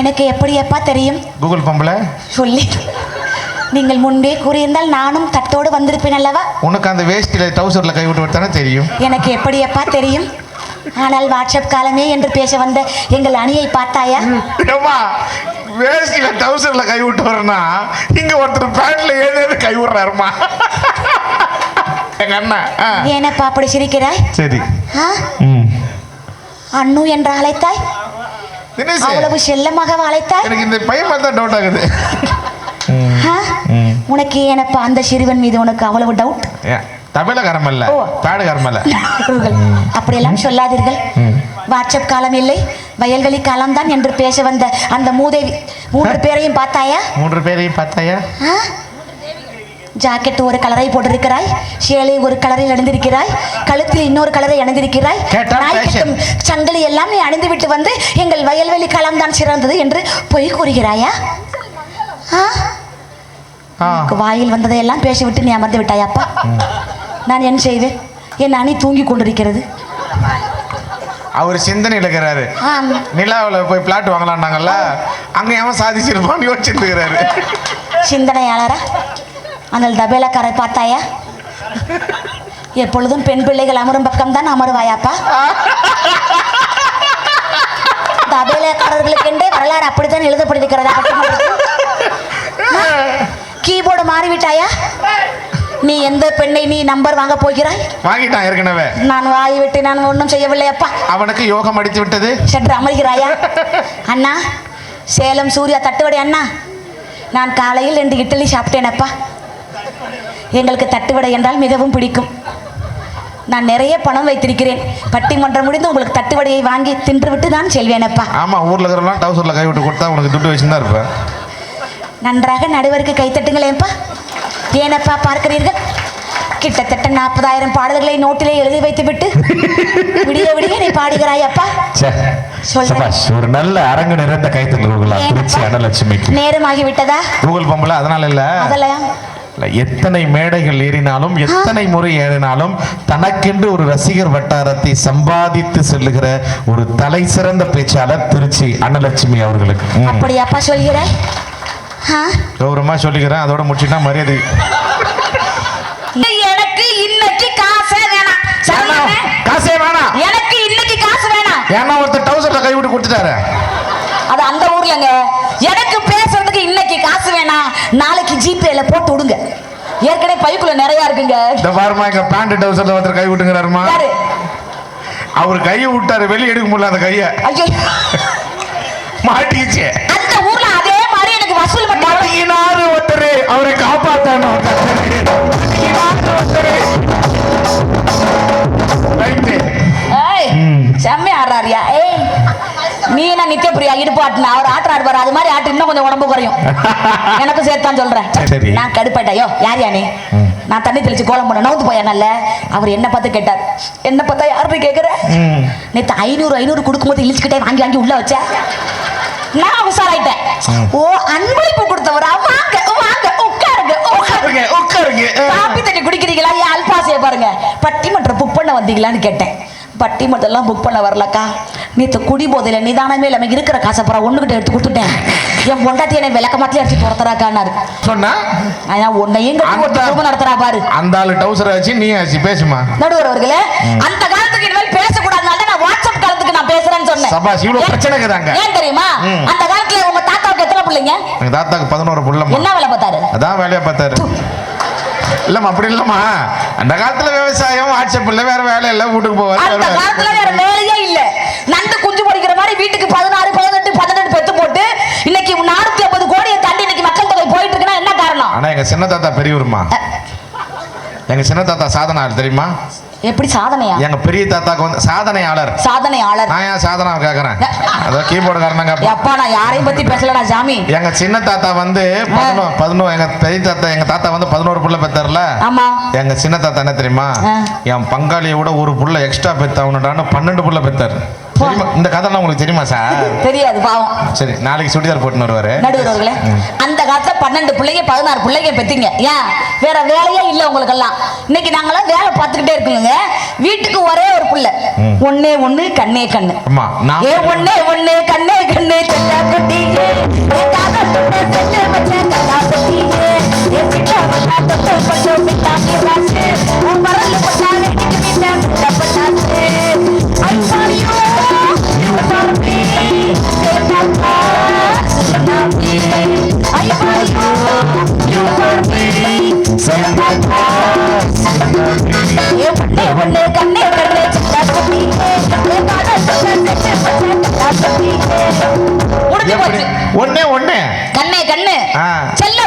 எனக்கு எப்படி எப்பா தெரியும்? கூகுள் பம்பில் சொல்லி. நீங்கள் முன்பே கூறியிருந்தால் நானும் தட்டோடு வந்திருப்பேன் அல்லவா? உனக்கு அந்த வேஷ்டியில் டவுசரில் கை விட்டு தானே தெரியும். எனக்கு எப்படி எப்பா தெரியும்? ஆனால் வாட்ஸ்அப் காலமே என்று பேச வந்த எங்கள் அணியை பார்த்தாயா? வேஷ்டியில் டவுசரில் கை விட்டு வரனா இங்கே ஒருத்தர் பேண்ட்ல ஏதாவது கை விடுறாருமா? எங்க அண்ணா ஏனப்பா அப்படி சிரிக்கிறாய்? சரி. அண்ணு என்று அழைத்தாய்? அவ்வளவு செல்லமாக அழைத்தாய் எனக்கு இந்த பையன் தான் டவுட் ஆகுது? உனக்கு ஏனப்பா அந்த சிறுவன் மீது உனக்கு அவ்வளவு டவுட் ஏன் தமிழ கரமல்ல ஓ. பேடு கரமல்ல அப்படியெல்லாம் சொல்லாதீர்கள். வாட்ஸ்அப் காலம் இல்லை வயல்வெளி காலம்தான் என்று பேச வந்த அந்த மூதேவி. மூன்று பேரையும் பார்த்தாயா? மூன்று பேரையும் பார்த்தாயா? ஜாக்கெட் ஒரு கலரை போட்டிருக்கிறாய். சேலை ஒரு கலரில் அணிந்திருக்கிறாய். கழுத்தில் இன்னொரு கலரை அணிந்திருக்கிறாய். கேட்டா நாய்க்கட்டும் சங்கிலி எல்லாம் நீ அணிந்து விட்டு வந்து எங்கள் வயல்வெளி காலம் தான் சிறந்தது என்று பொய் கூறுகிறாயா? வாயில் வந்ததையெல்லாம் பேசிவிட்டு நீ அமர்ந்து விட்டாயாப்பா. நான் என்ன செய்வேன்? என் அணி தூங்கி கொண்டிருக்கிறது. அவர் சிந்தனையில் இருக்கிறாரு ஆம். நிலாவில் போய் பிளாட் வாங்கலாம்னாங்கல்ல அங்கே அவன் சாதிச்சிருப்பான்னு யோசிச்சுட்டு இருக்கிறாரு. சிந்தனையாளரா? அந்த தபேலக்காரை பார்த்தாயா? எப்பொழுதும் பெண் பிள்ளைகள் அமரும் பக்கம் தான் அமருவாயாப்பா? தபேலக்காரர்களுக்கென்றே வரலாறு அப்படித்தான் எழுதப்பட்டிருக்கிறதா கீபோர்டு மாறிவிட்டாயா? நீ எந்த பெண்ணை நீ நம்பர் வாங்க போகிறாய்? வாங்கிட்டான் ஏற்கனவே. நான் வாய் விட்டு நான் ஒன்றும் செய்யவில்லை அப்பா அவனுக்கு யோகம் அடித்து விட்டது. சற்று அமர்கிறாயா? அண்ணா சேலம் சூர்யா தட்டுவடை அண்ணா. நான் காலையில் ரெண்டு இட்லி சாப்பிட்டேனப்பா. எங்களுக்கு தட்டுவடை என்றால் மிகவும் பிடிக்கும். நான் நிறைய பணம் வைத்திருக்கிறேன். பட்டிமன்றம் முடிந்து உங்களுக்கு தட்டுவடையை வாங்கி தின்றுவிட்டு நான் செல்வேனப்பா ஆமா ஊர்ல இருக்கிறவங்க டவுசர்ல கை விட்டு கொடுத்தா உனக்கு துட்டு வச்சுதான் இருப்பேன். நன்றாக நடுவருக்கு கைத்தட்டுங்களேப்பா ஏனப்பா பார்க்கிறீர்கள்? கிட்டத்தட்ட நாற்பதாயிரம் பாடல்களை நோட்டிலே எழுதி வைத்துவிட்டு விடிய விடிய நீ பாடுகிறாய் அப்பா. ஒரு நல்ல அரங்கு நிறைந்த கைத்தல் நேரமாகி விட்டதா கூகுள் பம்பில் அதனால இல்ல. அதெல்லாம் எத்தனை மேடைகள் ஏறினாலும் எத்தனை முறை ஏறினாலும் தனக்கென்று ஒரு ரசிகர் வட்டாரத்தை சம்பாதித்து செல்லுகிற ஒரு தலை சிறந்த பேச்சாளர் திருச்சி அன்னலட்சுமி அவர்களுக்கு. அப்படியாப்பா சொல்கிறாய் ஆ? கௌரவமா சொல்லிக்கிறேன் அதோட முடிச்சுட்டா மரியாதை. எனக்கு இன்னைக்கு காசே வேணாம்? காசே வேணாம். எனக்கு இன்னைக்கு காசு வேணாம். ஏன்னா ஒருத்தர் டவுசர்ல கை விட்டு கொடுத்துட்டாரு. அது அந்த ஊர்லங்க. எனக்கு பேசுறதுக்கு இன்னைக்கு காசு வேணாம். நாளைக்கு ஜிபேல போட்டு விடுங்க. ஏற்கனவே பைக்குள்ள நிறைய இருக்குங்க. இந்த பாருமா எங்க பேண்ட் டவுசர்ல ஒருத்தர் கை விட்டுங்கிறாருமா அவர் கையை விட்டாரு வெளியே எடுக்க முடியல அந்த கையை. ஐயோ. மாட்டிக்கிச்சு. அந்த ஊர்ல அதே மாதிரி எனக்கு வசூல் மாட்டிக்கினாரு ஒருத்தர் அவரை காப்பாத்தணும். ஆட்டுனா அவர் ஆட்டு ஆடுவார் அது மாதிரி ஆட்டு இன்னும் கொஞ்சம் உடம்பு குறையும். எனக்கும் சேர்த்தான் சொல்றேன். நான் கடுப்பாயிட்டா யோ யார் யானே நான் தண்ணி தெளிச்சு கோலம் பண்ண நவுந்து போயா நல்ல அவர் என்ன பார்த்து கேட்டார். என்ன பார்த்தா யாருன்னு கேட்குற ம். நேற்று ஐநூறு ஐநூறு கொடுக்கும்போது இழிச்சுக்கிட்டே வாங்கி வாங்கி உள்ள வச்ச நான் உஷாராயிட்டேன். ஓ அன்பளிப்பு கொடுத்தவரா? வாங்க வாங்க உட்காருங்க உட்காருங்க உட்காருங்க. உட்காருங்க. காப்பி தண்ணி குடிக்கிறீங்களா? ஏன் அல்பாசியை பாருங்க. பட்டிமன்றம் புக் பண்ண வந்தீங்களான்னு கேட்டேன். பட்டிமன்றம்லாம் புக் பண்ண வரலக்கா. நேற்று குடி போதையில் நிதானமே இல்லாமல் இருக்கிற காசை அப்புறம் ஒன்றுகிட்ட எடுத்து கொடுத்துட்டேன். என் பொண்டாட்டி என்னை விளக்க மாத்திலே அடிச்சு துரத்துறாக்கான்னாரு. சொன்னா? ஆனால் உன்னையும் குடும்பம் நடத்துறா பாரு. அந்த ஆளு டவுசர் ஆச்சு நீ ஆச்சு பேசுமா? நடுவர் அவர்களே அந்த காலத்துக்கு இனிமேல் பேசக்கூடாதுனால தான் நான் வாட்ஸ்அப் காலத்துக்கு நான் பேசுறேன்னு சொன்னேன். சபாஷ், இவ்வளவு பிரச்சனை இருக்குதாங்க. ஏன் தெரியுமா. அந்த காலத்துல உங்க தாத்தாவுக்கு எத்தனை பிள்ளைங்க? எங்க தாத்தாக்கு பதினோரு புள்ளம்மா. என்ன வேலை பார்த்தாரு? அதான் வேலையா பார்த்தாரு. இல்லம்மா அப்படி இல்லம்மா. அந்த காலத்துல விவசாயம் வாட்ஸ்அப் இல்ல வேற வேலை இல்ல வீட்டுக்கு போவாரு அந்த. காலத்துல வேற வேலையே இல்ல. நண்டு குஞ்சு பொடிக்கிற மாதிரி வீட்டுக்கு பதினாறு பதினெட்டு பதினெட்டு பெத்து போட்டு இன்னைக்கு நானூத்தி ஐம்பது கோடியை தாண்டி இன்னைக்கு மக்கள் தொகை போயிட்டு இருக்குன்னா என்ன காரணம்? ஆனா எங்க சின்ன தாத்தா பெரியவருமா எங்க சின்ன தாத்தா சாதனாளர் தெரியுமா? எப்படி சாதனையா? எங்க பெரிய தாத்தாக்கு வந்து சாதனையாளர். சாதனையாளர். நான் ஏன் சாதனை கேக்குறேன்? அதோ கீபோர்டு காரணங்க எப்பா நான் யாரையும் பத்தி பேசலடா ஜாமி. எங்க சின்ன தாத்தா வந்து பதினோரு எங்க பெரிய தாத்தா எங்க தாத்தா வந்து பதினோரு புள்ள பெத்தார்ல. ஆமா. எங்க சின்ன தாத்தா என்ன தெரியுமா. என் பங்காளியை விட ஒரு புள்ள எக்ஸ்ட்ரா பெத்தாவணுடான்னு பன்னெண்டு புள்ள பெத்தார். தெரியுமா இந்த கதைலாம் உங்களுக்கு தெரியுமா சார் தெரியாது பாவம் சரி நாளைக்கு சுடிதார் போட்டுன்னு வருவாரு நடுவர் அவர்களே அந்த காலத்துல பன்னெண்டு பிள்ளைங்க பதினாறு பிள்ளைங்க பெத்தீங்க ஏன் வேற வேலையே இல்ல உங்களுக்கெல்லாம் இன்னைக்கு நாங்களாம் வேலை பார்த்துக்கிட்டே இருக்கணுங்க வீட்டுக்கு ஒரே ஒரு புள்ள ஒண்ணே ஒண்ணு கண்ணே கண்ணு அம்மா நான் ஏ ஒண்ணே ஒண்ணு கண்ணே கண்ணு செல்ல குட்டியே ஏ காதல் தொட்ட செல்ல குட்டியே ஏ சிட்ட வந்தா தொட்ட பட்டு மிட்டாக்கி ராசு உன் மரல் பட்டா ஒண்ணே ஒண்ணே. கண்ணே கண்ணே. செல்ல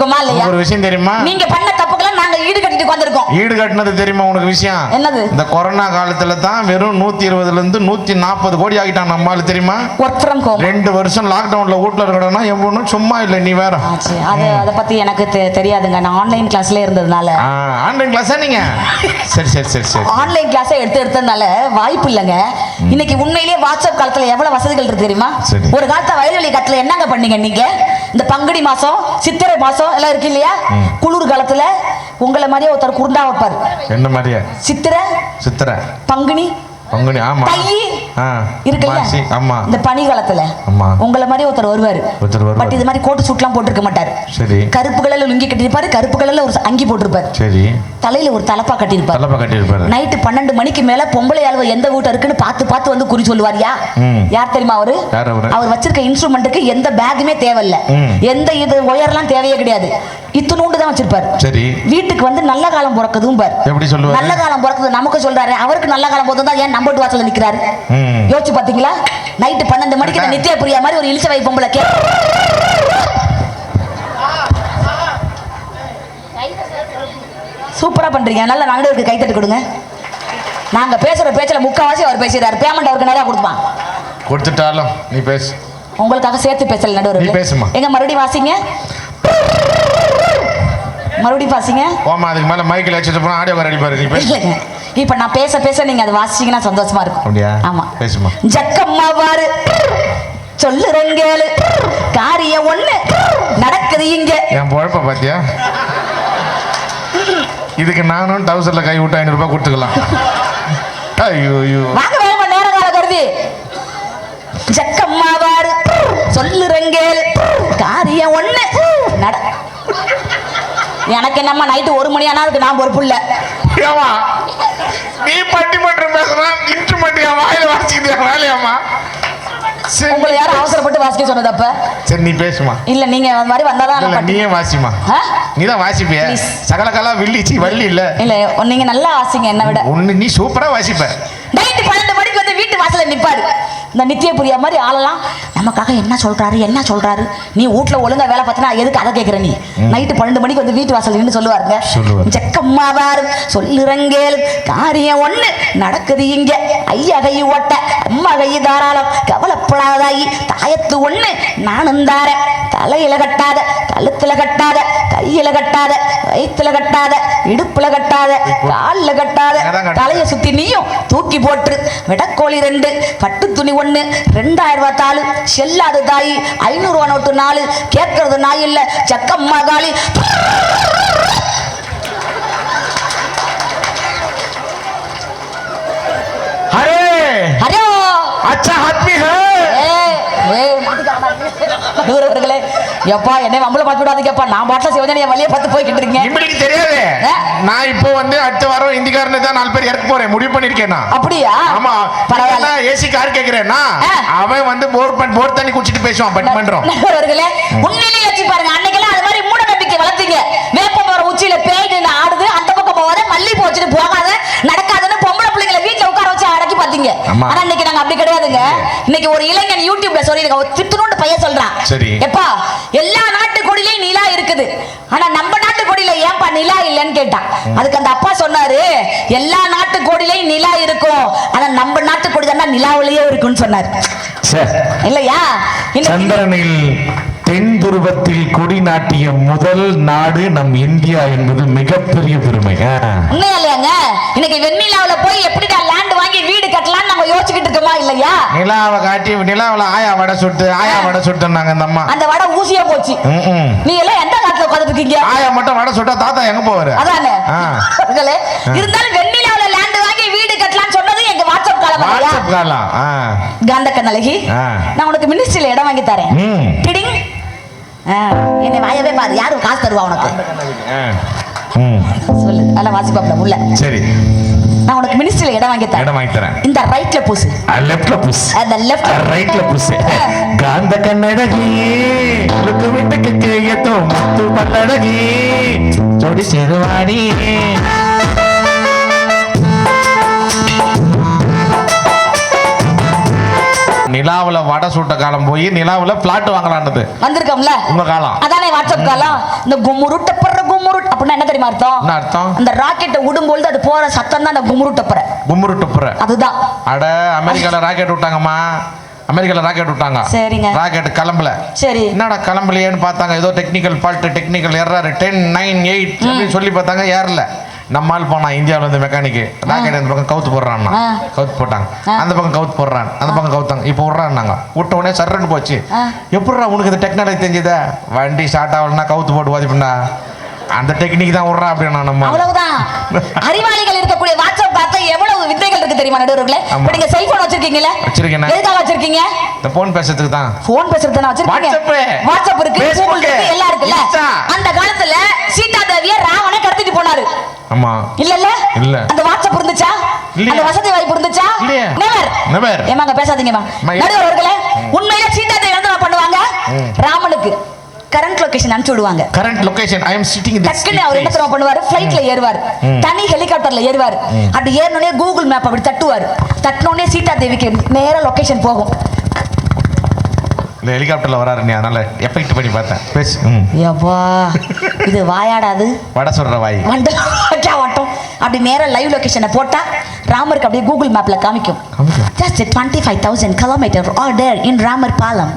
இருக்கோமா இல்லையா? ஒரு விஷயம் தெரியுமா? நீங்க பண்ண தப்புக்கெல்லாம் நாங்க ஈடு கட்டிட்டு வந்திருக்கோம் ஈடு கட்டினது தெரியுமா உனக்கு விஷயம்? என்னது? இந்த கொரோனா காலத்துல தான் வெறும் நூத்தி இருபதுல இருந்து நூத்தி நாற்பது கோடி ஆகிட்டான் நம்மால தெரியுமா? ஒர்க் ஃப்ரம் ஹோம் ரெண்டு வருஷம் லாக்டவுன்ல வீட்ல இருக்கணும்னா எவ்வளவு சும்மா இல்லை நீ வேற. அது அதை பத்தி எனக்கு தெரியாதுங்க. நான் ஆன்லைன் கிளாஸ்ல இருந்ததுனால. ஆன்லைன் கிளாஸா நீங்க? சரி சரி சரி சரி. ஆன்லைன் கிளாஸை எடுத்து எடுத்ததுனால வாய்ப்பு இல்லைங்க. இன்னைக்கு உண்மையிலேயே வாட்ஸ்அப் காலத்துல எவ்வளவு வசதிகள் இருக்கு தெரியுமா. ஒரு காலத்துல வயல்வெளி காலத்துல என்னங்க பண்ணீங்க நீங்க? இந்த பங்குனி மாசம் சித்திரை மாசம் எல்லாம் இருக்கு இல்லையா? குளிர் காலத்துல உங்களை மாதிரியே ஒருத்தர் குருண்டா வைப்பாரு. என்ன மாதிரியா? சித்திரை சித்திரை. பங்குனி பங்குனி ஆமா. இருக்குல்ல? மாசி, ஆமா. இந்த பனி காலத்துல. ஆமா. உங்களை மாதிரி ஒருத்தர் வருவாரு. ஒருத்தர் வருவாரு. பட் இது மாதிரி கோட்டு சூட்லாம் போட்டிருக்க மாட்டாரு. சரி. கருப்பு கலர்ல லுங்கி கட்டியிருப்பாரு கருப்பு கலர்ல ஒரு அங்கி போட்டிருப்பாரு. சரி. தலையில ஒரு தலப்பா கட்டியிருப்பாரு. நைட்டு பன்னெண்டு மணிக்கு மேல பொம்பளை ஆளுவ எந்த வீட்டு இருக்குன்னு பார்த்து பார்த்து வந்து குறி சொல்லுவாரியா. யார் தெரியுமா அவரு? அவரு? வச்சிருக்க இன்ஸ்ட்ருமெண்ட்டுக்கு எந்த பேக்குமே தேவையில்ல. எந்த இது ஒயர்லாம் தேவையே கிடையாது. இத்தனூண்டு தான் வச்சிருப்பாரு. சரி. வீட்டுக்கு வந்து நல்ல காலம் பிறக்குதும் பாரு எப்படி சொல்லுவாரு? நல்ல காலம் பிறக்குது நமக்கு சொல்றாரு. அவருக்கு நல்ல காலம் போதும் தான் ஏன் நம்பட்டு வாசல்ல நிக்கிறாரு. யோசிச்சு பாத்தீங்களா? நைட்டு பன்னெண்டு மணிக்கு இந்த நித்யா பிரியா மாதிரி ஒரு இழிச்ச வை பொம்பளை கே சூப்பரா பண்றீங்க. நல்ல நடுவுக்கு கைத்தட்டு கொடுங்க. நாங்க பேசுற பேச்சுல முக்காவாசி அவர் பேசுறாரு பேமெண்ட் அவருக்கு நிறைய கொடுப்பான்? கொடுத்துட்டாலும் நீ பேசு. உங்களுக்காக சேர்த்து பேசல நடுவர் நீ பேசுமா. எங்க மறுபடியும் வாசிங்க? மறுபடியும் வாசிங்க? ஓமா அதுக்கு மேல மைக்கில் வச்சுட்டு போனா ஆடியோ ரெடி பாரு நீ பேசு. இல்லைங்க. இப்ப நான் பேச பேச நீங்க அதை வாசிச்சீங்கன்னா சந்தோஷமா இருக்கும்? ஆமா. பேசுமா. ஜக்கம்மா பாரு சொல்லுறங்கேளு காரியம் ஒண்ணு. நடக்குது இங்க. என் பொழப்ப பாத்தியா? இதுக்கு நானும் டவுசர்ல கை விட்டு ஐநூறு ரூபாய் கொடுத்துக்கலாம். ஐயோ ஐயோ வாங்க வேணுமா நேர கால கருதி. ஜக்கம்மா பாரு சொல்லுறங்கேளு காரியம் ஒண்ணு. நட எனக்கு என்னம்மா நைட்டு ஒரு மணி ஆனா அதுக்கு நான் பொறுப்பு இல்ல. ஏமா நீ பட்டிமன்றம் என் வாயில வாசிக்குது என் வேலையாமா சரி உங்களை யாரும் அவசரப்பட்டு வாசிக்க சொன்னது அப்ப? சரி நீ பேசுமா. இல்ல நீங்க அது மாதிரி வந்தாதான் நீயே வாசிமா? நீ தான் வாசிப்பிய. Please. சகலகலா வில்லிச்சி வள்ளி இல்ல. இல்ல நீங்க நல்லா வாசிங்க என்ன விட. ஒண்ணு நீ சூப்பரா வாசிப்ப. நைட்டு பன்னெண்டு மணிக்கு வந்து வீட்டு வாசல்ல நிப்பாரு இந்த நித்திய புரியா மாதிரி ஆளெல்லாம் நமக்காக என்ன சொல்றாரு என்ன சொல்றாரு? நீ வீட்ல ஒழுங்கா வேலை பார்த்தினா எதுக்கு அதை கேட்குற நீ? நைட்டு பன்னெண்டு மணிக்கு வந்து வீட்டு வாசல் நின்று சொல்லுவாருங்க. சொல்லுவாரு. ஜக்கம்மாவாரு சொல்லுறங்கேல் காரியம் ஒண்ணு நடக்குது இங்க. ஐயா கை ஓட்ட அம்மா கை தாராளம் கவலைப்படாதாயி தாயத்து ஒண்ணு நானும் தாரேன். தலையில கட்டாத கழுத்துல கட்டாத கையில கட்டாத வயித்துல கட்டாத இடுப்புல கட்டாத கால்ல கட்டாத. தலைய சுத்தி நீயும் தூக்கி போட்டு விடக்கோழி ரெண்டு பட்டு துணி ஒண்ணு ரெண்டாயிரம் ரூபாய் தாளு செல்லாது தாயி ஐநூறு ரூபா நோட்டு நாலு கேட்கறது நாய் இல்ல சக்கம்மா காளி அரே அரே அச்சா ஆத்மி ஹே ஏய், ஏய், நூறுவர்களே எப்பா என்னை மம்பளை பார்த்து விடாதீங்கப்பா. நான் பாட்டில் சிவஜனி என் வழியை பார்த்து போய்கிட்டு இருக்கீங்க இம்படிக்கு தெரியாது? நான் இப்போ வந்து அடுத்த வாரம் இந்திக்காரனை தான் நாலு பேர் இறக்க போறேன். முடிவு பண்ணிருக்கேன் நான். அப்படியா? ஆமா. பரவாயில்ல. ஏசி கார் கேக்குறேன்னா. அவன் வந்து போர் போர் தண்ணி குடிச்சிட்டு பேசுவான். பட்டிமன்றம் நண்பர்களே உண்மையிலேயே வச்சு பாருங்க. அன்னைக்கெல்லாம் அது மாதிரி மூட நம்பிக்கை வளர்த்தீங்க. வேப்ப மரம் உச்சியில பேய் ஆடுது. அந்த பக்கம் போகாத மல்லி போச்சுட்டு போகாத நடக்காதுன்னு பொம்பளை பிள்ளைங்களை வீட்டுல உட்கார ஆமா. ஆனா இன்னைக்கு நாங்க அப்படி கிடையாதுங்க. இன்னைக்கு ஒரு இளைஞன் யூடியூப்ல சொல்லிருக்க ஒரு திட்டுனோண்டு பையன் சொல்றான். சரி. எப்பா எல்லா நாட்டு கொடியிலயும் நிலா இருக்குது. ஆனா நம்ம நாட்டு கொடியில ஏன்பா நிலா இல்லைன்னு கேட்டான். அதுக்கு அந்த அப்பா சொன்னாரு எல்லா நாட்டு கொடியிலயும் நிலா இருக்கும். ஆனா நம்ம நாட்டு கொடி தானே நிலாவிலேயே இருக்குன்னு சொன்னாரு. இல்லையா? சந்திரனில் தென் துருவத்தில் கொடி நாட்டிய முதல் நாடு நம் இந்தியா என்பது மிகப்பெரிய பெருமை. ஆ. உண்மையா இல்லையாங்க இன்னைக்கு வெண்ணிலாவுல போய் எப்படிடா லேண்ட் வாங்கி வீடு கட்டலாம் நாங்க யோசிச்சுக்கிட்டு இருக்கோமா இல்லையா? நிலாவை காட்டி நிலாவில் ஆயா வடை சுட்டு ஆயா வடை சுட்டுனாங்க இந்த அம்மா. அந்த வடை ஊசியா போச்சு. நீ எல்லாம் எந்த உட்கார்ந்துட்டு இருக்கீங்க ஆயா மட்டும் வடை சுட்டா தாத்தா எங்க போவாரு? அதானே? இருந்தாலும் வெண்ணிலாவுல லேண்ட் வாங்கி வீடு கட்டலாம்னு சொன்னது எங்க வாட்ஸ்அப் காலம்? வாட்ஸ்அப் காலம் காந்த கண்ணழகி. நான் உனக்கு மினிஸ்ட்ரியில இடம் வாங்கி தரேன். என்னை வாயவே பாரு. யாரும் காசு தருவா உனக்கு? சொல்லு. அதெல்லாம் வாசிப்பாப்ல உள்ள. சரி. நான் உனக்கு மினிஸ்ட்ரியில இடம் வாங்கி தரேன். இடம் வாங்கி தரேன். இந்த ரைட்ல பூசு. லெஃப்ட்ல புஷ் அந்த லெஃப்ட் ரைட்ல புஷ் காந்த கண்ணடகி லுக்கு விட்டுக்கு கேயத்தோ முத்து பல்லடகி ஜோடி சேருவாடி நிலாவுல வடை சுட்ட காலம் போய் நிலாவுல பிளாட் வாங்கலான்றது வந்திருக்கோம்ல? உங்க காலம். அதானே வாட்ஸ்அப் காலம்? இந்த கும்முருட்டப்படுற கும்முருட் அப்படின்னா என்ன தெரியுமா அர்த்தம்? என்ன அர்த்தம்? அந்த ராக்கெட்டை விடும்பொழுது அது போற சத்தம் தான் அந்த கும்முருட்டப்புற கும்முரு டுப்புற அதுதான். அட அமெரிக்கால ராக்கெட் விட்டாங்கம்மா. அமெரிக்கால ராக்கெட் விட்டாங்க. சரிங்க. ராக்கெட் கிளம்பல. சரி. என்னடா கிளம்பலையேன்னு பார்த்தாங்க. ஏதோ technical fault technical error ten nine eight அப்படின்னு சொல்லி பார்த்தாங்க ஏறல. நம்ம ஆள் போனான் இந்தியாவில் வந்து மெக்கானிக்கு ராக்கெட் அந்த பக்கம் கவுத்து போடுறான். கவுத்து போட்டாங்க. அந்த பக்கம் கவுத்து போடுறான். அந்த பக்கம் கவுத்தாங்க. இப்போ விட்றான்னாங்க. விட்ட உடனே சர்றன்னு போச்சு. எப்படிடா உனக்கு இந்த டெக்னாலஜி தெரிஞ்சதா? வண்டி ஸ்டார்ட் ஆகலன்னா கவுத்து போட்டு ஓதிப்புண்டா அந்த டெக்னிக் தான் விட்றான் அப்படின்னா நம்ம. அவ்வளவுதான். அறிவாளிகள் இருக்கக்கூடிய வாட்ஸ்அப் பார்த்து எவ்வளவு வித்தைகள் இருக்கு தெரியுமா நடுவர்களே. இப்ப நீங்க செல்போன் வச்சிருக்கீங்கல்ல? வச்சிருக்கேனே. எதுக்காக வச்சிருக்கீங்க? இந்த போன் பேசுறதுக்கு தான். போன் பேசுறது தானே வச்சிருக்கீங்க. வாட்ஸ்அப் இருக்கு. கூகுள் இருக்கு. எல்லாம் இருக்குல்ல. அந்த காலத்துல சீதா தேவிய ராவண கடத்திட்டு போனாரு. ஆமா. இல்லல்ல? இல்ல. அந்த வாட்ஸ்அப் இருந்துச்சா. அந்த வசதி வாய்ப்பு இருந்துச்சா. Never Never. ஏமாங்க பேசாதீங்கம்மா. அம்மா, நடுவர் அவர்களே உண்மையில சீதா தேவி வந்து பண்ணுவாங்க ராமனுக்கு கரண்ட் லொகேஷன் அனுப்பிச்சு விடுவாங்க. Current location I am sitting in டக்குன்னு அவர் என்ன தெரியுமா பண்ணுவாரு? ஃப்ளைட்ல ஏறுவார். தனி ஹெலிகாப்டர்ல ஏறுவார். அப்படி ஏறினோடனே கூகுள் மேப் அப்படி தட்டுவார். தட்டினோடனே சீதா தேவிக்கு நேரா லொகேஷன் போகும். இந்த ஹெலிகாப்டர்ல வராரு நீ அதனால எஃபெக்ட் பண்ணி பார்த்தேன். பேசு. ம். யப்பா இது வாயாடாது. வடை சொல்ற வாய். மண்டலம் வட்டம். அப்படி நேரா லைவ் லொகேஷனை போட்டா ராமருக்கு அப்படியே கூகுள் மேப்ல காமிக்கும். Just twenty five thousand kilometre order in Ramar Palam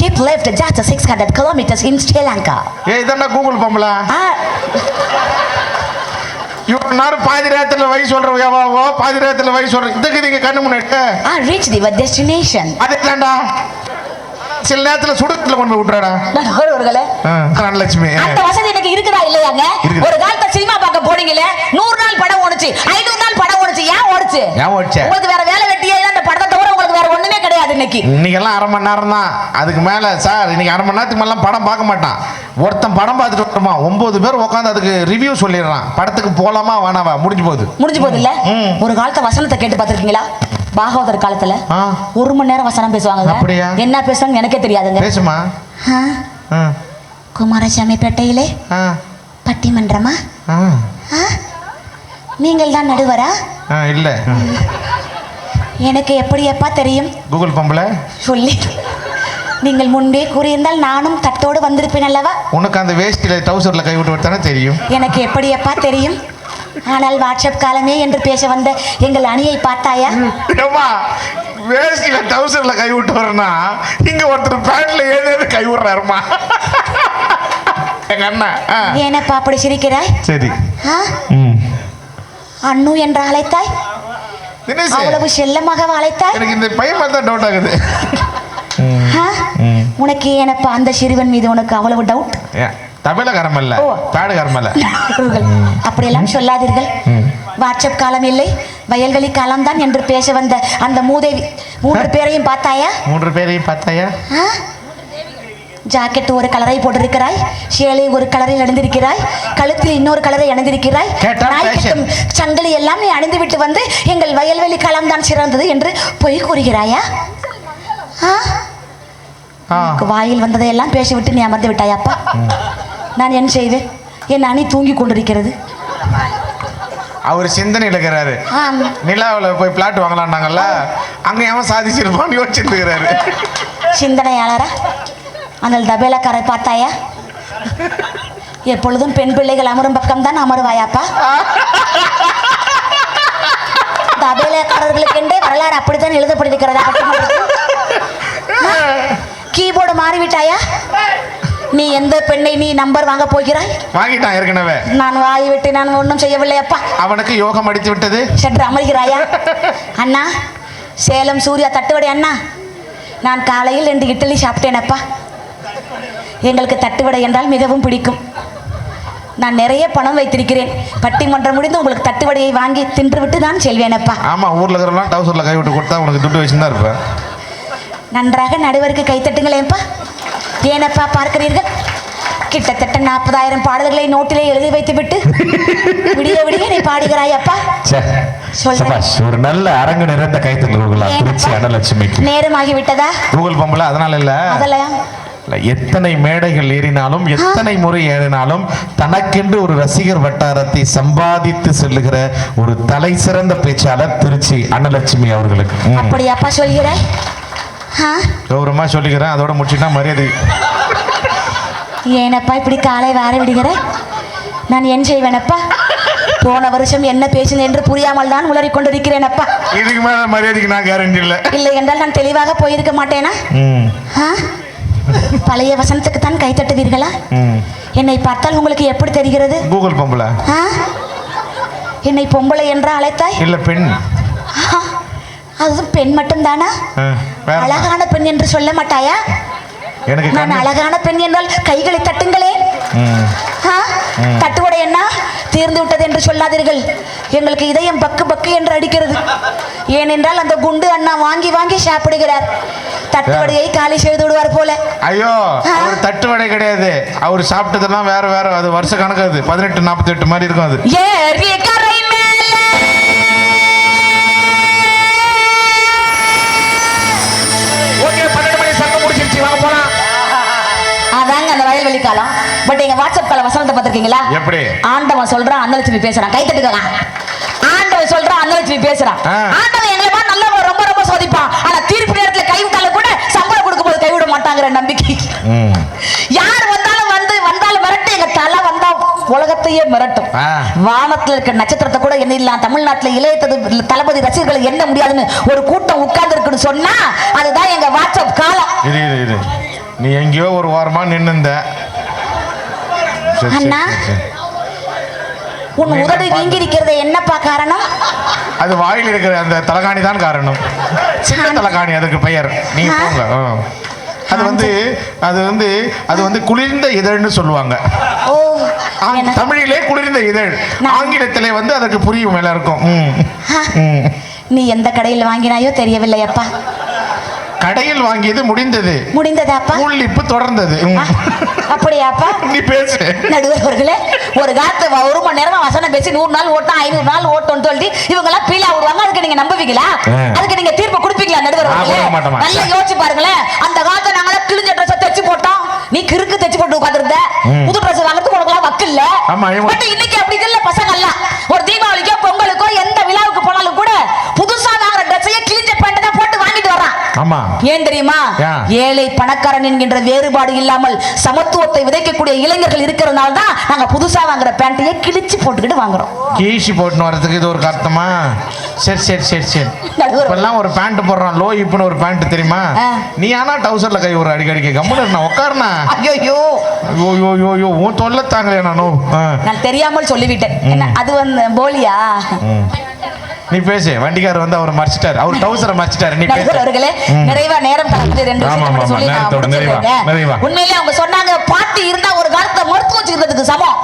keep left just six hundred kilometres in Sri Lanka ஏ இதென்ன கூகுள் இவ்வளவு நேரம் பாதி நேரத்துல வழி சொல்ற எவாவோ பாதி நேரத்துல வழி சொல்ற இதுக்கு நீங்க கண்ணு முன்னாடி ரீச் தி டெஸ்டினேஷன் அது இல்லண்டா சில நேரத்துல சுடுக்கத்துல கொண்டு விட்டுறாடா. நடுவர்களே லட்சுமி அந்த வசதி எனக்கு இருக்குதா இல்லையாங்க. ஒரு காலத்துல சினிமா பார்க்க போனீங்களே நூறு நாள் படம் ஓடுச்சு ஐநூறு நாள் படம் ஓடுச்சு ஏன் ஓடுச்சு? ஏன் ஓடுச்சு? உங்களுக்கு வேற வேலை வெட்டியே அந்த படத்தை தவிர உங்களுக்கு வேற ஒண்ணுமே கிடையாது இன்னைக்கு. இன்னைக்கெல்லாம் அரை மணி நேரம் தான். அதுக்கு மேல சார் இன்னைக்கு அரை மணி நேரத்துக்கு மேலாம் படம் பார்க்க மாட்டான். ஒருத்தன் படம் பார்த்துட்டு வரமா? ஒன்பது பேர் உட்காந்து அதுக்கு ரிவ்யூ சொல்லிடுறான். படத்துக்கு போலாமா வேணாவா முடிஞ்சு போகுது. முடிஞ்சு போகுது இல்ல. ஒரு காலத்தை வசனத்தை கேட்டு பார்த்திருக்கீங்களா? பாகவதர் காலத்துல. ஒரு மணி நேரம் வசனம் பேசுவாங்க? என்ன பேசுவாங்க எனக்கே தெரியாதுங்க. பேசுமா? குமாரசாமி பேட்டையிலே பட்டிமன்றமா? நீங்கள் தான் நடுவரா? இல்ல. எனக்கு எப்படி எப்பா தெரியும்? கூகுள் பம்புல? சொல்லி. நீங்கள் முன்பே கூறியிருந்தால் நானும் தட்டோடு வந்திருப்பேன் அல்லவா? உனக்கு அந்த வேஷ்டியில டவுசர்ல கை விட்டு விட்டானே தெரியும். எனக்கு எப்படி எப்பா தெரியும்? ஆனால் வாட்ஸ்அப் காலமே என்று பேச வந்த எங்கள் அணியை பார்த்தாயா? வேஷ்டியில டவுசர்ல கை விட்டு வரனா இங்க ஒருத்தர் பேண்ட்ல ஏதாவது கை விடுறாருமா எங்க அண்ணா ஏனப்பா அப்படி சிரிக்கிறாய்? சரி. அண்ணு என்று அழைத்தாய்? அவ்வளவு செல்லமாக அழைத்தாய்? எனக்கு இந்த பையன் தான் டவுட் ஆகுது? உனக்கு ஏனப்பா அந்த சிறுவன் மீது உனக்கு அவ்வளவு டவுட் ஏன், தமிழ கரமல்ல ஓ. பேடு கரமல்ல அப்படியெல்லாம் சொல்லாதீர்கள். வாட்ஸ்அப் காலம் இல்லை வயல்வெளி காலம்தான் என்று பேச வந்த அந்த மூதேவி மூன்று பேரையும் பார்த்தாயா? மூன்று பேரையும் பார்த்தாயா? ஜாக்கெட் ஒரு கலரை போட்டிருக்கிறாய் சேலை ஒரு கலரில் அணிந்திருக்கிறாய் கழுத்தில் இன்னொரு கலரை அணிந்திருக்கிறாய். சங்கிலி எல்லாம் நீ அணிந்து விட்டு வந்து எங்கள் வயல்வெளி காலம் தான் சிறந்தது என்று பொய் கூறுகிறாயா? ஆ? வாயில் வந்ததையெல்லாம் பேசிவிட்டு நீ அமர்ந்து விட்டாயாப்பா? நான் என்ன செய்வேன்? என் அணி தூங்கி கொண்டிருக்கிறது. அவர் சிந்தனையில் இருக்கிறாரு ஆம். நிலாவில் போய் பிளாட் வாங்கலாம்னாங்கல்ல அங்க அவன் சாதிச்சிருப்பான்னு யோசிச்சுட்டு இருக்கிறாரு சிந்தனையாளரா? அந்த தபேலக்காரை பார்த்தாயா? எப்பொழுதும் பெண் பிள்ளைகள் அமரும் பக்கம் தான் அமருவாயாப்பா தபேலக்காரர்களுக்கென்றே வரலாறு அப்படித்தான் எழுதப்பட்டிருக்கிறதா? கீபோர்டு மாறிவிட்டாயா? நீ எந்த பெண்ணை நீ நம்பர் வாங்க போகிறாய்? வாங்கிட்டான் ஏற்கனவே. நான் வாய் விட்டு நான் ஒன்றும் செய்யவில்லை அப்பா. அவனுக்கு யோகம் அடித்து விட்டது. சற்று அமர்கிறாயா? அண்ணா சேலம் சூர்யா தட்டுவடை அண்ணா. நான் காலையில் ரெண்டு இட்லி சாப்பிட்டேன் அப்பா. எங்களுக்கு தட்டுவடை என்றால் மிகவும் பிடிக்கும். நான் நிறைய பணம் வைத்திருக்கிறேன். பட்டிமன்றம் முடிந்து உங்களுக்கு தட்டுவடையை வாங்கி தின்றுவிட்டு நான் செல்வேன் அப்பா. ஆமா ஊர்ல இருக்கிறவங்க டவுசர்ல கை விட்டு கொடுத்தா உனக்கு துட்டு வச்சுதான் இருப்பேன். நன்றாக நடுவருக்கு கைத்தட்டுங்களேன்ப்பா ஏனப்பா பார்க்கிறீர்கள்? கிட்டத்தட்ட நாற்பதாயிரம் பாடல்களை நோட்டிலே எழுதி வைத்துவிட்டு விடிய விடிய நீ பாடுகிறாய் அப்பா. ஒரு நல்ல அரங்கு நிறைந்த கைத்தல் திருச்சி அன்னலட்சுமிக்கு நேரமாகி விட்டதா கூகுள் பொம்பளை அதனால இல்ல. அதெல்லாம் எத்தனை மேடைகள் ஏறினாலும் எத்தனை முறை ஏறினாலும் தனக்கென்று ஒரு ரசிகர் வட்டாரத்தை சம்பாதித்து செல்லுகிற ஒரு தலை சிறந்த பேச்சாளர் திருச்சி அன்னலட்சுமி அவர்களுக்கு. அப்படியாப்பா சொல்கிறாய் ஆ? கௌரவமா சொல்லிக்கிறேன். அதோட முடிச்சுட்டா மரியாதை. ஏனப்பா இப்படி காலை வார விடுகிற? நான் என் செய்வேனப்பா. போன வருஷம் என்ன பேசினேன் என்று புரியாமல் தான் உளறிக் கொண்டிருக்கிறேனப்பா. இதுக்கு மேல மரியாதைக்கு நான் கேரண்டி இல்ல. இல்லை என்றால் நான் தெளிவாக போயிருக்க மாட்டேனா? பழைய வசனத்துக்கு தான் கை தட்டுவீர்களா. என்னை பார்த்தால் உங்களுக்கு எப்படி தெரிகிறது? கூகுள் பொம்பளை. என்னை பொம்பளை என்று அழைத்தாய்? இல்ல பெண். அதுவும் பெண் என்ன? அழகான பெண் என்று சொல்ல மாட்டாயா? எனக்கு நான் அழகான பெண் என்றால் கைகளை தட்டுங்களே? தட்டுவடை என்ன? தீர்ந்து விட்டது என்று சொல்லாதீர்கள். எங்களுக்கு இதயம் பக்கு பக்கு என்று அடிக்கிறது. ஏனென்றால் அந்த குண்டு அண்ணா வாங்கி வாங்கி சாப்பிடுகிறார். தட்டுவடையை காலி செய்து விடுவார் போல. ஐயோ அவர் தட்டு வடை கிடையாது. அவர் சாப்பிட்டதெல்லாம் வேற வேற அது வருஷ கணக்கு அது. பதினெட்டு நாற்பத்தி எட்டு மாதிரி இருக்கும் அது. வசனத்தை பார்த்திருக்கீங்களா? எப்படி? ஆண்டவன் சொல்றான் அன்னலட்சுமி பேசுறான். கை தட்டுக்கலாம் ஆண்டவன் சொல்றான் அன்னலட்சுமி பேசுறான். ஆண்டவன் எங்களை நல்லவங்க ரொம்ப ரொம்ப சோதிப்பான். ஆனா தீர்ப்பு நேரத்துல கை விட்டாலும் கூட சம்பளம் கொடுக்கும்போது கைவிட மாட்டாங்கிற நம்பிக்கை. யார் வந்தாலும் வந்து வந்தாலும் மிரட்டு. எங்க தலை வந்தா உலகத்தையே மிரட்டும். வானத்துல இருக்க நட்சத்திரத்தை கூட எண்ணிடலாம் தமிழ்நாட்டுல இளையத்தது தளபதி ரசிகர்களை எண்ண முடியாதுன்னு ஒரு கூட்டம் உட்கார்ந்து இருக்குன்னு சொன்னா அதுதான் எங்க வாட்ஸ்அப் காலம். நீ எங்கேயோ ஒரு வாரமா சரி, அண்ணா. உன் உதடு வீங்கி இருக்கிறது என்னப்பா காரணம்? அது வாயில் இருக்கிற அந்த தலகாணி தான் காரணம். சின்ன தலகாணி அதுக்கு பெயர். நீங்க. போங்க. அது வந்து அது வந்து அது வந்து குளிர்ந்த இதழ்னு சொல்லுவாங்க. தமிழிலே குளிர்ந்த இதழ். ஆங்கிலத்திலே வந்து அதற்கு புரியும் எல்லாருக்கும். நீ எந்த கடையில் வாங்கினாயோ தெரியவில்லை அப்பா கடையில் வாங்கியது முடிந்தது. முடிந்ததாப்பா? உள்ளிப்பு தொடர்ந்தது. அப்படியாப்பா? நீ பேசு. நடுவர் அவர்களே ஒரு காலத்து ஒரு மணி நேரமா வசனம் பேசி நூறு நாள் ஓட்டம் ஐநூறு நாள் ஓட்டம்னு சொல்லி இவங்க எல்லாம் பீலா விடுவாங்க. அதுக்கு நீங்க நம்புவீங்களா. அதுக்கு நீங்க தீர்ப்பு கொடுப்பீங்களா நடுவர். நல்லா யோசிச்சு பாருங்களேன். அந்த காலத்துல நாங்களா கிழிஞ்ச ட்ரெஸ் தைச்சு போட்டோம். நீ கிறுக்கு தைச்சு போட்டு உட்கார்ந்திருந்த. ம். புது ட்ரெஸ் வாங்குறதுக்கு உனக்கு வக்கு இல்ல. பட் இன்னைக்கு அப்படி இல்ல பசங்க எல்லாம் ஒரு தீபாவளிக்கோ பொங்கலுக்கோ எந்த விழாவுக்கு போனாலும் கூட புதுசா பேண்ட் வாங்கிட்டு வர்றான் ஆமா. ஏன் தெரியுமா? ஏழை பணக்காரன் என்கின்ற வேறுபாடு இல்லாமல் சமத்துவத்தை விதைக்கக்கூடிய இளைஞர்கள் இருக்கிறதுனால தான் நாங்க புதுசா வாங்குற பேண்ட்டையே கிழிச்சு போட்டுக்கிட்டு வாங்குறோம். கீசி போட்டுன்னு வரதுக்கு இது ஒரு அர்த்தமா சரி சரி சரி சரி. இப்பெல்லாம் ஒரு பேண்ட் போடுறான். லோ இப்புன்னு ஒரு பேண்ட் தெரியுமா. நீ ஆனா டவுசர்ல கை ஒரு அடிக்கடிக்கு. கம்முன்னு இருந்தா உட்காருனா ஐயோ ஐயோ யோ யோ யோ உன் தொல்லை தாங்களே நானும். நான் தெரியாமல் சொல்லிவிட்டேன். அது வந்து போலியா. நீ பேசு. வண்டிக்காரர் வந்து அவர் மறைச்சிட்டாரு. அவர் டவுசரை மறைச்சிட்டாரு. நீ பேசு. அவர்களே நிறைவா நேரம் கடந்து ரெண்டு விஷயம் சொல்லி நான். உண்மையிலே அவங்க சொன்னாங்க பாட்டி இருந்தா ஒரு காலத்துல மருத்துவம் வச்சுக்கிறதுக்கு சமம்.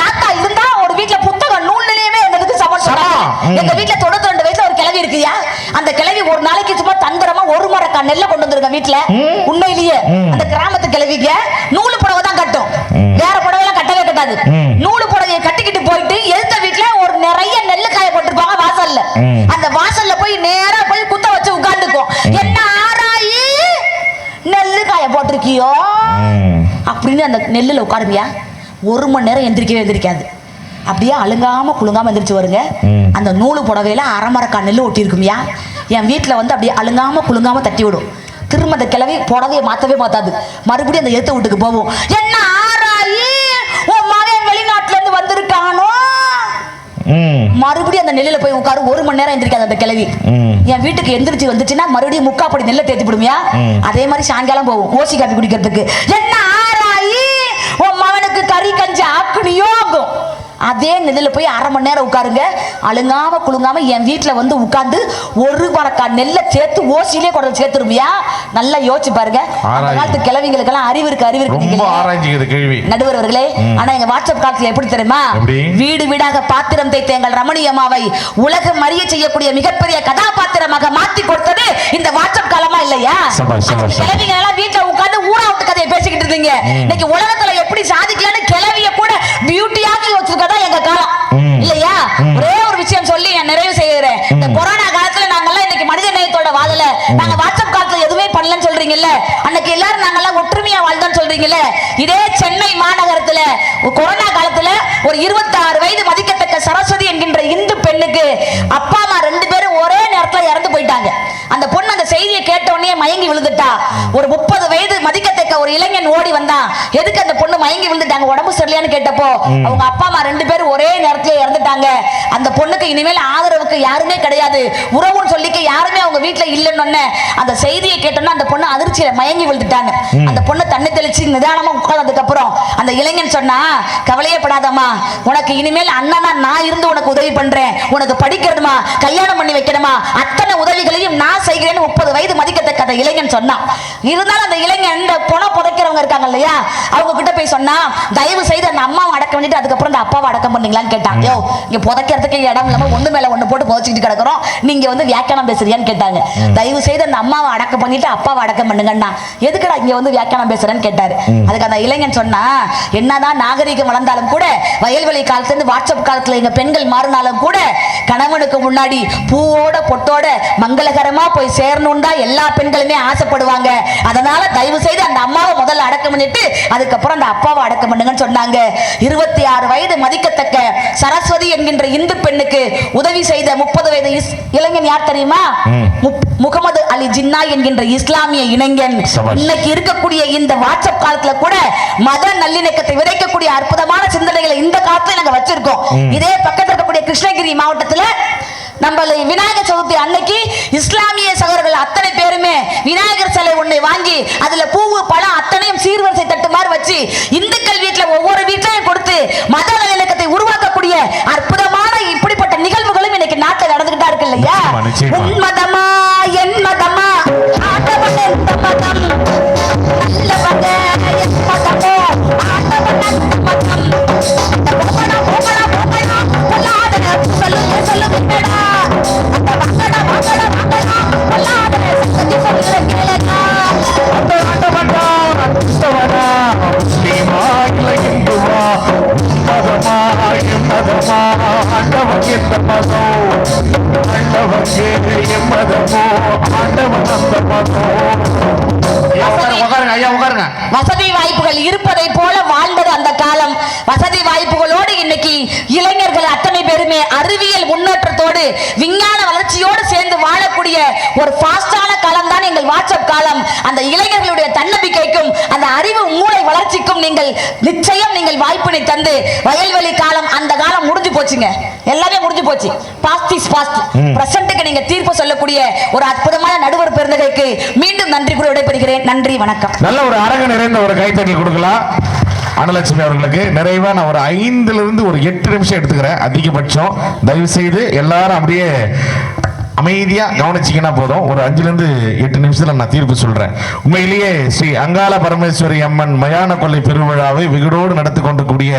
தாத்தா இருந்தா ஒரு வீட்ல புத்தகம் நூல் நிலையமே என்னதுக்கு சமம். சொன்னாங்க. எங்க வீட்ல தொண்ணூத்தி ரெண்டு வயசுல ஒரு கிழவி இருக்குயா அந்த கிழவி ஒரு நாளைக்கு சும்மா தந்திரமா ஒரு மரக்கா நெல்ல கொண்டு வந்துருங்க வீட்ல. உண்மையிலேயே. அந்த கிராமத்து கிழவிங்க நூலு புடவை தான் கட்டும். வேற புடவை எல்லாம் கட்டவே கட்டாது ம். நூலு புடவையை கட்டிக்கிட்டு போயிட்டு எழுத்த வீட்ல ஒரு நிறைய நெல்லு காய போட்டிருப்பாங்க வாசல்ல ம். அந்த வாசல்ல போய் நேரா போய் குத்த வச்சு உட்கார்ந்துக்கும் என்ன ஆராயி? நெல்லு காய போட்டிருக்கியோ. அப்படின்னு அந்த நெல்லுல உட்காருவியா? ஒரு மணி நேரம் எந்திரிக்கவே எந்திரிக்காது. அப்படியே அழுங்காம குலுங்காம எந்திரிச்சு வருங்க. அந்த நூலு புடவையில அரைமரக்கா நெல் ஒட்டி இருக்குமியா என் வீட்டில் வந்து அப்படியே அழுங்காம குலுங்காம தட்டி விடும். திரும்ப அந்த கிளவி புடவையை மாத்தவே மாத்தாது. மறுபடியும் அந்த எழுத்த வீட்டுக்கு போவோம். என்ன ஆராயி? உன் மகன் வெளிநாட்டுல இருந்து வந்திருக்கானோ. மறுபடியும் அந்த நெல்லுல போய் உட்காரு ஒரு மணி நேரம் எந்திரிக்காது அந்த கிளவி. என் வீட்டுக்கு எந்திரிச்சு வந்துச்சுன்னா மறுபடியும் முக்காப்படி நெல்லை தேத்தி விடுமியா. அதே மாதிரி சாயங்காலம் போவோம் ஓசி காப்பி குடிக்கிறதுக்கு. என்ன ஆராயி? கறி கஞ்சி ஆக்குனியோங்கும் அதே நெல்லுல போய் அரை மணி நேரம் உட்காருங்க. அழுங்காம குலுங்காம என் வீட்டுல வந்து உட்கார்ந்து ஒரு மரக்கா நெல்லை சேர்த்து ஓசிலே கொண்டு சேர்த்துருவியா? நல்லா யோசிச்சு பாருங்க. அந்த. காலத்து கிழவிங்களுக்கெல்லாம் அறிவு இருக்கு அறிவு இருக்கு கேள்வி. நடுவர் அவர்களே ஆனா எங்க வாட்ஸ்அப் காலத்துல எப்படி தெரியுமா? வீடு வீடாக பாத்திரம் தைத்த எங்கள் ரமணி அம்மாவை உலகம் அறிய செய்யக்கூடிய மிகப்பெரிய கதாபாத்திரமாக மாத்தி கொடுத்தது இந்த வாட்ஸ்அப் காலமா இல்லையா. கிழவிங்க எல்லாம் வீட்டுல உட்கார்ந்து ஊரா விட்டு கதையை பேசிக்கிட்டு இருந்தீங்க. இன்னைக்கு உலகத்துல எப்படி சாதிக்கலாம்னு கிளவிய கூட பியூட்டியாக வச்சிருக்கதா எங்க காலம். இல்லையா? ஒரே ஒரு விஷயம் சொல்லி நான் நிறைவு செய்கிறேன். இந்த கொரோனா காலத்துல நாங்கெல்லாம் இன்னைக்கு மனித நேயத்தோட வாழல. நாங்க வாட்ஸ்அப் காலத்துல எதுவுமே பண்ணலன்னு சொல்றீங்கல்ல? அன்னைக்கு எல்லாரும் நாங்கெல்லாம் ஒற்றுமையா வாழ்ந்தோம்னு சொல்றீங்கல்ல? இதே சென்னை மாநகரத்துல கொரோனா காலத்துல ஒரு 26 வயது மதிக்கத்தக்க சரஸ்வதி என்கின்ற இந்து பெண்ணுக்கு அப்பா அம்மா ரெண்டு பேரும் ஒரே நேரத்துல இறந்து போயிட்டாங்க. அந்த பொண்ணு அந்த செய்தியை கேட்ட உடனே மயங்கி விழுந்துட்டா. ஒரு முப்பது வயது மதிக்கத்தக்க ஒரு இளைஞன் ஓடி வந்தான். எதுக்கு அந்த பொண்ணு மயங்கி விழுந்துட்டாங்க? உடம்பு சரியில்லையான்னு கேட்டப்போ அவங்க அப்பா அம்மா ரெண்டு பேரும் ஒரே நேரத்துல இறந்துட்டாங்க அந்த பொண்ணுக்கு இனிமேல் ஆதரவுக்கு யாருமே கிடையாது. உறவுன்னு சொல்லிக்க யாருமே அவங்க வீட்டுல இல்லைன்னு அந்த செய்தியை கேட்டோன்னா அந்த பொண்ணு அதிர்ச்சியில மயங்கி விழுந்துட்டாங்க. அந்த பொண்ணு தண்ணி தெளிச்சு நிதானமா உட்கார்ந்ததுக்கு அப்புறம் அந்த இளைஞன் சொன்னா கவலையே படாதம்மா. உனக்கு இனிமேல் அண்ணனா நான் இருந்து உனக்கு உதவி பண்றேன். உனக்கு படிக்கிறதுமா கல்யாணம் பண்ணி வைக்கணுமா? அத்தனை உதவிகளையும் நான் செய்கிறேன்னு முப்பது வயது மதிக்கத்தக்க அந்த இளைஞன் சொன்னான் இருந்தாலும் அந்த இளைஞன் இந்த பணம் புதைக்கிறவங்க இருக்காங்க இல்லையா? அவங்க கிட்ட போய் சொன்னா தயவு செய்து அந்த அம்மாவை அடக்கம் பண்ணிட்டு அதுக்கப்புறம் அந்த அப்பாவை அடக்கம் பண்ணீங்களான்னு கேட்டான். யோ இங்க புதைக்கிறதுக்கு இடம் இல்லாம ஒண்ணு மேல ஒண்ணு போட்டு புதைச்சிட்டு கிடக்குறோம். நீங்க வந்து வியாக்கியானம் பேசுறியான்னு கேட்டாங்க. தயவு செய்து அந்த அம்மாவை அடக்கம் பண்ணிட்டு அப்பாவை அடக்கம் பண்ணுங்கண்ணா. எதுக்குடா இங்க வந்து வியாக்கியானம் பேசுறேன்னு கேட்டாரு. அதுக்கு அந்த இளைஞன் சொன்னா என்னதான் நாகரிகம் வளர்ந்தாலும் கூட வயல்வெளி காலத்துல இருந்து வாட்ஸ்அப் காலத்துல எங்க பெண்கள் மாறினாலும் கூட கணவனுக்கு முன்னாடி பூவோட பொட்டோட மங்களகரமா போய் சேரணும் தான் எல்லா பெண்களுமே ஆசைப்படுவாங்க. அதனால தயவு செய்து அந்த அம்மாவை முதல்ல அடக்கம் பண்ணிட்டு அதுக்கப்புறம் அந்த அப்பாவை அடக்கம் பண்ணுங்கன்னு சொன்னாங்க. இருபத்தி ஆறு வயது மதிக்கத்தக்க சரஸ்வதி என்கின்ற இந்து பெண்ணுக்கு உதவி செய்த முப்பது வயது இளைஞன் யார் தெரியுமா? முகமது அலி ஜின்னா என்கின்ற இஸ்லாமிய இளைஞன். இன்னைக்கு இருக்கக்கூடிய இந்த வாட்ஸ்அப் காலத்துல கூட மத நல்லிணக்கத்தை விதைக்கக்கூடிய அற்புதமான சிந்தனைகளை இந்த காலத்துல நாங்க வச்சிருக்கோம். இதே பக்கத்துல இருக்கக்கூடிய கிருஷ்ணகிரி மாவட்டத்துல நம்ம விநாயகர் சதுர்த்தி அன்னைக்கு இஸ்லாமிய சகோதரர்கள் அத்தனை பேருமே விநாயகர் சிலை ஒன்றை வாங்கி அதுல பூவு பழம் அத்தனையும் சீர்வரிசை தட்டு மாதிரி வச்சு இந்துக்கள் வீட்டுல ஒவ்வொரு வீட்லயும் கொடுத்து மத நல்லிணக்கத்தை உருவாக்கக்கூடிய அற்புதமான இப்படிப்பட்ட நிகழ்வுகளும் இன்னைக்கு நாட்டுல நடந்துகிட்டா இருக்கு இல்லையா. உன் மதமா என் மதமா? ஆண்டவன் எந்த மதம். வசதி வாய்ப்புகள் இருப்பதை போல வாழ்ந்தது அந்த காலம் வசதி வாய்ப்புகளோடு இன்னைக்கு இளைஞர்கள் அத்தனை பேருமே அறிவியல் முன்னேற்றத்தோடு விஞ்ஞான வளர்ச்சியோடு சேர்ந்து வாழக்கூடிய ஒரு ஃபாஸ்டான காலம் தான் எங்கள் வாட்ஸ்அப் காலம். அந்த இளைஞர்களுடைய தன்னம்பிக்கைக்கும் அந்த அறிவு மூளை வளர்ச்சிக்கும் நீங்கள் நிச்சயம் நீங்கள் வாய்ப்பினை தந்து வயல்வெளி காலம் அந்த காலம் முடிஞ்சு போச்சுங்க. எல்லாமே முடிஞ்சு போச்சு. பாஸ்ட் இஸ் பாஸ்ட் பிரசன்ட்டுக்கு நீங்க தீர்ப்பு சொல்லக்கூடிய ஒரு அற்புதமான நடுவர் பெருந்தகைக்கு மீண்டும் நன்றி கூறி விடைபெறுகிறேன். நன்றி வணக்கம். நல்ல ஒரு அரங்கு நிறைந்த ஒரு கைத்தட்டல் கொடுக்கலாம். அனலட்சுமி அவர்களுக்கு நிறைவா நான் ஒரு ஐந்துல இருந்து ஒரு எட்டு நிமிஷம் எடுத்துக்கிறேன். அதிகபட்சம். தயவு செய்து எல்லாரும் அப்படியே அமைதியா கவனிச்சிங்கன்னா போதும். ஒரு அஞ்சுல இருந்து எட்டு நிமிஷத்துல நான் தீர்ப்பு சொல்றேன். உண்மையிலேயே ஸ்ரீ அங்காள பரமேஸ்வரி அம்மன் மயான கொள்ளை பெருவிழாவை விகடோடு நடத்தி கொண்டிருக்கூடிய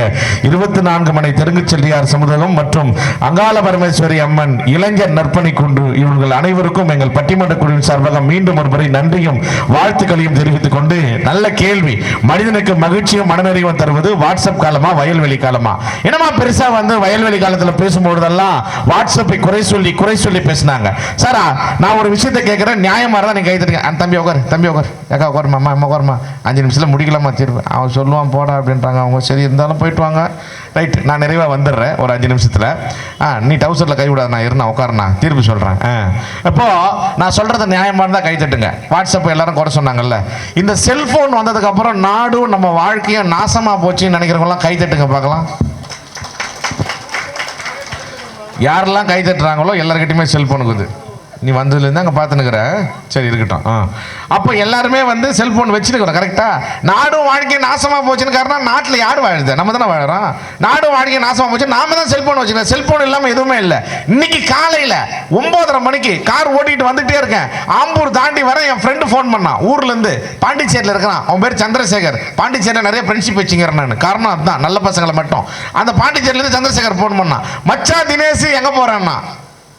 இருபத்தி நான்கு மணி தெலுங்கு செல்லியார் சமுதாயம் மற்றும் அங்காள பரமேஸ்வரி அம்மன் இளைஞர் நற்பணி குண்டு இவர்கள் அனைவருக்கும் எங்கள் பட்டிமன்ற குழுவின் சார்பாக மீண்டும் ஒரு முறை நன்றியும் வாழ்த்துக்களையும் தெரிவித்துக் கொண்டு நல்ல கேள்வி. மனிதனுக்கு மகிழ்ச்சியும் மனநிறைவும் தருவது வாட்ஸ்அப் காலமா வயல்வெளி காலமா? என்னமா பெருசா வந்து வயல்வெளி காலத்துல பேசும்போதெல்லாம் வாட்ஸ்அப்பை குறை சொல்லி குறை சொல்லி பேசினாங்க. சார் நான் ஒரு விஷயத்த கேட்குறேன். நியாயமா இருந்தா நீங்க கைத்தட்டுங்க தம்பி உட்காரு தம்பி உட்காரு ஏக்கா உட்காருமா அம்மா அம்மா உட்காருமா அஞ்சு நிமிஷத்துல முடிக்கலாமா தீர்வு. அவன் சொல்லுவான் போடா அப்படின்றாங்க. அவங்க சரி இருந்தாலும் போயிட்டு வாங்க. ரைட் நான் நிறைவா வந்துடுறேன் ஒரு அஞ்சு நிமிஷத்துல. ஆ நீ டவுசர்ல கை விடாத நான் இருந்தா உட்காருண்ணா தீர்ப்பு சொல்றேன். ஆ. இப்போ நான் சொல்றது நியாயமா இருந்தா கைத்தட்டுங்க வாட்ஸ்அப் எல்லாரும் குறை சொன்னாங்கல்ல. இந்த செல்போன் வந்ததுக்கு அப்புறம் நாடும் நம்ம வாழ்க்கையும் நாசமா போச்சுன்னு நினைக்கிறவங்கலாம் கைத்தட்டுங்க பார்க்கலாம். யாரெல்லாம் கை தட்டுறாங்களோ எல்லாருக்கிட்டையுமே செல்ஃபோனுக்குது நீ வந்ததுலேருந்து அங்கே பார்த்துனுக்குற சரி இருக்கட்டும். ஆ. அப்போ எல்லாருமே வந்து செல்ஃபோன் வச்சுருக்கிறோம் கரெக்டாக நாடும் வாழ்க்கை நாசமாக போச்சுன்னு காரணம் நாட்டில் யார் வாழுது நம்ம தானே வாழறோம். நாடும் வாழ்க்கை நாசமாக போச்சு நாம தான் செல்ஃபோன் வச்சுக்கிறோம் செல்ஃபோன் இல்லாமல் எதுவுமே இல்லை. இன்னைக்கு காலையில் ஒம்போதரை மணிக்கு கார் ஓட்டிகிட்டு வந்துட்டே இருக்கேன். ஆம்பூர் தாண்டி வர என் ஃப்ரெண்டு ஃபோன் பண்ணான். ஊர்லேருந்து பாண்டிச்சேரியில் இருக்கிறான். அவன் பேர் சந்திரசேகர். பாண்டிச்சேரியில் நிறைய ஃப்ரெண்ட்ஷிப் வச்சுங்கிறேன் நான். காரணம் அதுதான். நல்ல பசங்களை மட்டும். அந்த பாண்டிச்சேரியிலேருந்து சந்திரசேகர் ஃபோன் பண்ணான். மச்சா தினேஷ் எங்கே போகிறான்னா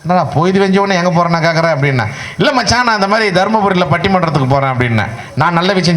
என்னடா பொய்து வெஞ்ச உடனே எங்கே நான் கேட்குறேன் அப்படின்னா இல்லை மச்சான் நான் அந்த மாதிரி தருமபுரியில் பட்டிமன்றத்துக்கு போகிறேன் அப்படின்னேன் நான் நல்ல விஷயம்